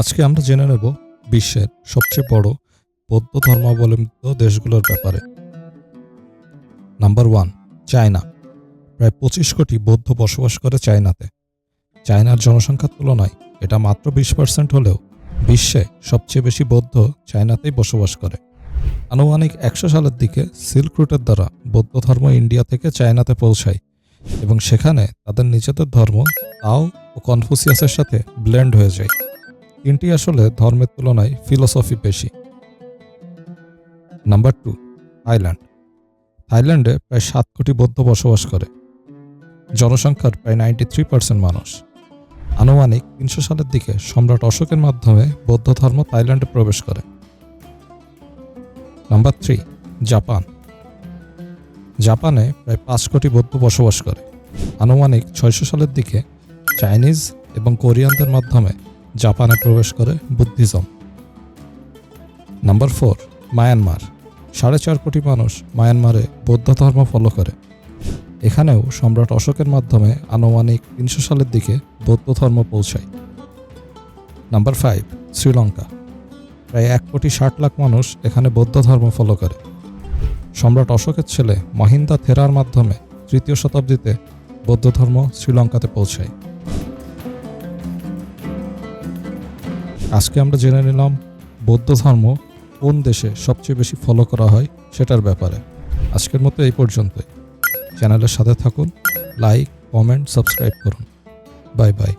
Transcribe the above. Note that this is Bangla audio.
আজকে আমরা জেনে নেব বিশ্বের সবচেয়ে বড় বৌদ্ধ ধর্মাবলম্বিত দেশগুলোর ব্যাপারে। নাম্বার ওয়ান চায়না প্রায় পঁচিশ কোটি বৌদ্ধ বসবাস করে চায়নাতে। চায়নার জনসংখ্যার তুলনায় এটা মাত্র বিশ পার্সেন্ট হলেও বিশ্বে সবচেয়ে বেশি বৌদ্ধ চায়নাতেই বসবাস করে। আনুমানিক একশো সালের দিকে সিল্ক রুটের দ্বারা বৌদ্ধ ধর্ম ইন্ডিয়া থেকে চায়নাতে পৌঁছায় এবং সেখানে তাদের নিজেদের ধর্ম তাও ও কনফুসিয়াসের সাথে ব্লেন্ড হয়ে যায়। তিনটি আসলে ধর্মের তুলনায় ফিলোসফি বেশি। নাম্বার টু থাইল্যান্ড থাইল্যান্ডে প্রায় সাত কোটি বৌদ্ধ বসবাস করে। জনসংখ্যার প্রায় নাইনটি থ্রি পার্সেন্ট মানুষ। আনুমানিক তিনশো সালের দিকে সম্রাট অশোকের মাধ্যমে বৌদ্ধ ধর্ম থাইল্যান্ডে প্রবেশ করে। নাম্বার থ্রি জাপান জাপানে প্রায় পাঁচ কোটি বৌদ্ধ বসবাস করে। আনুমানিক ছয়শো সালের দিকে চাইনিজ এবং কোরিয়ানদের মাধ্যমে জাপানে প্রবেশ করে বুদ্ধিজম। Number four, Myanmar. সাড়ে চার কোটি মানুষ মায়ানমারে বৌদ্ধ ধর্ম ফলো করে। এখানেও সম্রাট অশোকের মাধ্যমে আনুমানিক তিনশো সালের দিকে বৌদ্ধ ধর্ম পৌঁছায়। Number five, Sri Lanka. প্রায় এক কোটি ষাট লাখ মানুষ এখানে বৌদ্ধ ধর্ম ফলো করে। সম্রাট অশোকের ছেলে মহিন্দা থেরার মাধ্যমে তৃতীয় শতাব্দীতে বৌদ্ধ ধর্ম শ্রীলঙ্কাতে পৌঁছায়। আজকে আমরা জেনে নিলাম বৌদ্ধ ধর্ম কোন দেশে সবচেয়ে বেশি ফলো করা হয় সেটার ব্যাপারে। আজকের মতো এই পর্যন্তই। চ্যানেলের সাথে থাকুন লাইক কমেন্ট সাবস্ক্রাইব করুন। Bye bye